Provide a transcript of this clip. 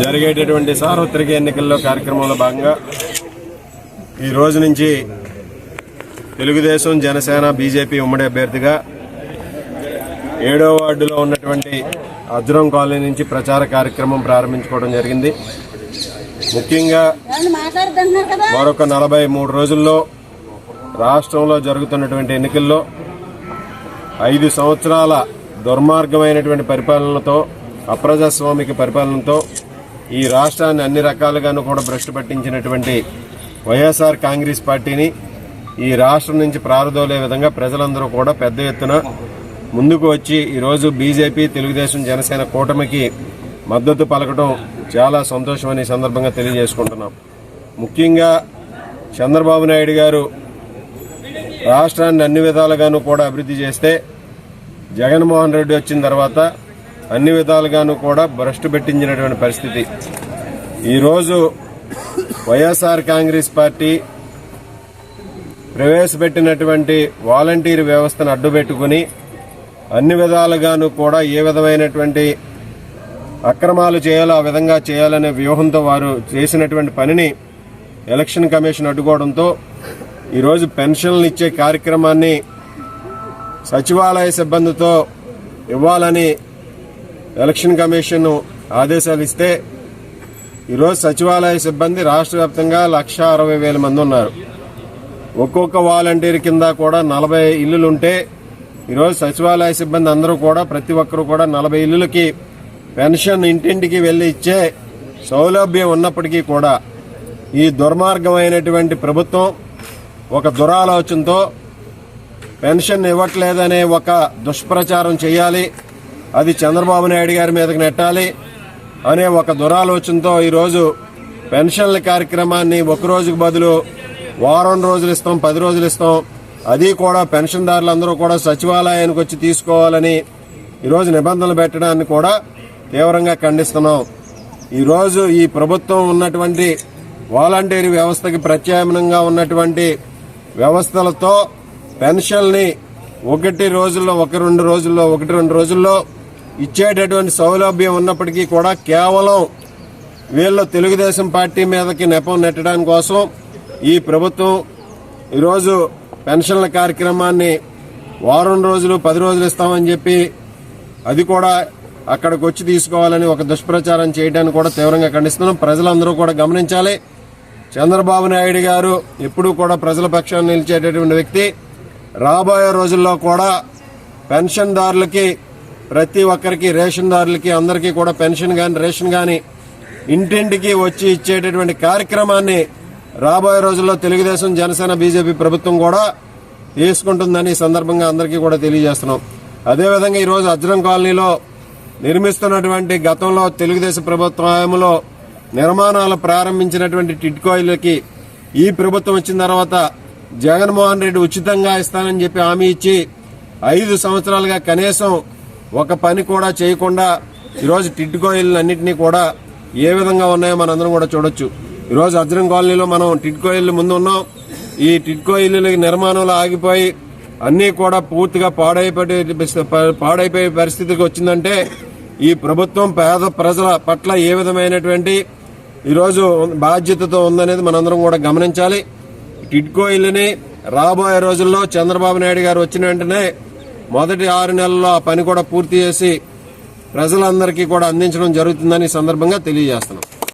జరిగేటటువంటి సార్వత్రిక ఎన్నికల్లో కార్యక్రమంలో భాగంగా ఈ రోజు నుంచి తెలుగుదేశం జనసేన బీజేపీ ఉమ్మడి అభ్యర్థిగా ఏడో వార్డులో ఉన్నటువంటి అజ్రం కాలనీ నుంచి ప్రచార కార్యక్రమం ప్రారంభించుకోవడం జరిగింది. ముఖ్యంగా మరొక నలభై మూడు రోజుల్లో రాష్ట్రంలో జరుగుతున్నటువంటి ఎన్నికల్లో ఐదు సంవత్సరాల దుర్మార్గమైనటువంటి పరిపాలనతో అప్రజాస్వామిక పరిపాలనతో ఈ రాష్ట్రాన్ని అన్ని రకాలుగాను కూడా భ్రష్టు పట్టించినటువంటి వైఎస్ఆర్ కాంగ్రెస్ పార్టీని ఈ రాష్ట్రం నుంచి ప్రారదోలే విధంగా ప్రజలందరూ కూడా పెద్ద ఎత్తున ముందుకు వచ్చి ఈరోజు బీజేపీ తెలుగుదేశం జనసేన కూటమికి మద్దతు పలకడం చాలా సంతోషమని సందర్భంగా తెలియజేసుకుంటున్నాం. ముఖ్యంగా చంద్రబాబు నాయుడు గారు రాష్ట్రాన్ని అన్ని విధాలుగాను కూడా అభివృద్ధి చేస్తే జగన్మోహన్ రెడ్డి వచ్చిన తర్వాత అన్ని విధాలుగాను కూడా భ్రష్టు పెట్టించినటువంటి పరిస్థితి. ఈరోజు వైఎస్ఆర్ కాంగ్రెస్ పార్టీ ప్రవేశపెట్టినటువంటి వాలంటీర్ వ్యవస్థను అడ్డుపెట్టుకుని అన్ని విధాలుగాను కూడా ఏ విధమైనటువంటి అక్రమాలు చేయాలో ఆ విధంగా చేయాలనే వ్యూహంతో వారు చేసినటువంటి పనిని ఎలక్షన్ కమిషన్ అడ్డుకోవడంతో ఈరోజు పెన్షన్లు ఇచ్చే కార్యక్రమాన్ని సచివాలయ సిబ్బందితో ఇవ్వాలని ఎలక్షన్ కమిషన్ ఆదేశాలు ఇస్తే ఈరోజు సచివాలయ సిబ్బంది రాష్ట్ర వ్యాప్తంగా లక్ష అరవై వేల మంది ఉన్నారు. ఒక్కొక్క వాలంటీర్ కింద కూడా నలభై ఇల్లులుంటే ఈరోజు సచివాలయ సిబ్బంది అందరూ కూడా ప్రతి ఒక్కరూ కూడా నలభై ఇల్లులకి పెన్షన్ ఇంటింటికి వెళ్ళి ఇచ్చే సౌలభ్యం ఉన్నప్పటికీ కూడా ఈ దుర్మార్గమైనటువంటి ప్రభుత్వం ఒక దురాలోచనతో పెన్షన్ ఇవ్వట్లేదనే ఒక దుష్ప్రచారం చేయాలి. అది చంద్రబాబు నాయుడు గారి మీదకి నెట్టాలి అనే ఒక దురాలోచనతో ఈరోజు పెన్షన్ల కార్యక్రమాన్ని ఒక రోజుకు బదులు వారం రోజులు ఇస్తాం పది రోజులు ఇస్తాం. అది కూడా పెన్షన్దారులందరూ కూడా సచివాలయానికి వచ్చి తీసుకోవాలని ఈరోజు నిబంధనలు పెట్టడాన్ని కూడా తీవ్రంగా ఖండిస్తున్నాం. ఈరోజు ఈ ప్రభుత్వం ఉన్నటువంటి వాలంటీర్ వ్యవస్థకి ప్రత్యామ్నాయంగా ఉన్నటువంటి వ్యవస్థలతో పెన్షన్ని ఒకటి రోజుల్లో ఒక రెండు రోజుల్లో ఒకటి రెండు రోజుల్లో ఇచ్చేటటువంటి సౌలభ్యం ఉన్నప్పటికీ కూడా కేవలం వీళ్ళు తెలుగుదేశం పార్టీ మీదకి నెపం నెట్టడానికి కోసం ఈ ప్రభుత్వం ఈరోజు పెన్షన్ల కార్యక్రమాన్ని వారం రోజులు పది రోజులు ఇస్తామని చెప్పి అది కూడా అక్కడికి వచ్చి తీసుకోవాలని ఒక దుష్ప్రచారం చేయడాన్ని కూడా తీవ్రంగా ఖండిస్తున్నాం. ప్రజలందరూ కూడా గమనించాలి. చంద్రబాబు నాయుడు గారు ఎప్పుడూ కూడా ప్రజల పక్షాన్ని నిలిచేటటువంటి వ్యక్తి. రాబోయే రోజుల్లో కూడా పెన్షన్దారులకి ప్రతి ఒక్కరికి రేషన్దారులకి అందరికీ కూడా పెన్షన్ కానీ రేషన్ కానీ ఇంటింటికి వచ్చి ఇచ్చేటటువంటి కార్యక్రమాన్ని రాబోయే రోజుల్లో తెలుగుదేశం జనసేన బీజేపీ ప్రభుత్వం కూడా తీసుకుంటుందని ఈ సందర్భంగా అందరికీ కూడా తెలియజేస్తున్నాం. అదేవిధంగా ఈరోజు అజ్రం కాలనీలో నిర్మిస్తున్నటువంటి గతంలో తెలుగుదేశం ప్రభుత్వ హయాంలో నిర్మాణాలు ప్రారంభించినటువంటి టిట్కోయిలకి ఈ ప్రభుత్వం వచ్చిన తర్వాత జగన్మోహన్ రెడ్డి ఉచితంగా ఇస్తానని చెప్పి హామీ ఇచ్చి ఐదు సంవత్సరాలుగా కనీసం ఒక పని కూడా చేయకుండా ఈరోజు టిట్కోయిల్ అన్నింటినీ కూడా ఏ విధంగా ఉన్నాయో మనందరం కూడా చూడొచ్చు. ఈరోజు అజ్రం కాలనీలో మనం టిడ్కోయిల్ ఇల్లు ముందు ఉన్నాం. ఈ టిట్కో నిర్మాణంలో ఆగిపోయి అన్నీ కూడా పూర్తిగా పాడైపోయే పాడైపోయే పరిస్థితికి వచ్చిందంటే ఈ ప్రభుత్వం పేద ప్రజల పట్ల ఏ విధమైనటువంటి ఈరోజు బాధ్యతతో ఉందనేది మనందరం కూడా గమనించాలి. టిడ్కో ఇల్లుని రాబోయే రోజుల్లో చంద్రబాబు నాయుడు గారు వచ్చిన వెంటనే మొదటి ఆరు నెలల్లో ఆ పని కూడా పూర్తి చేసి ప్రజలందరికీ కూడా అందించడం జరుగుతుందని సందర్భంగా తెలియజేస్తున్నాం.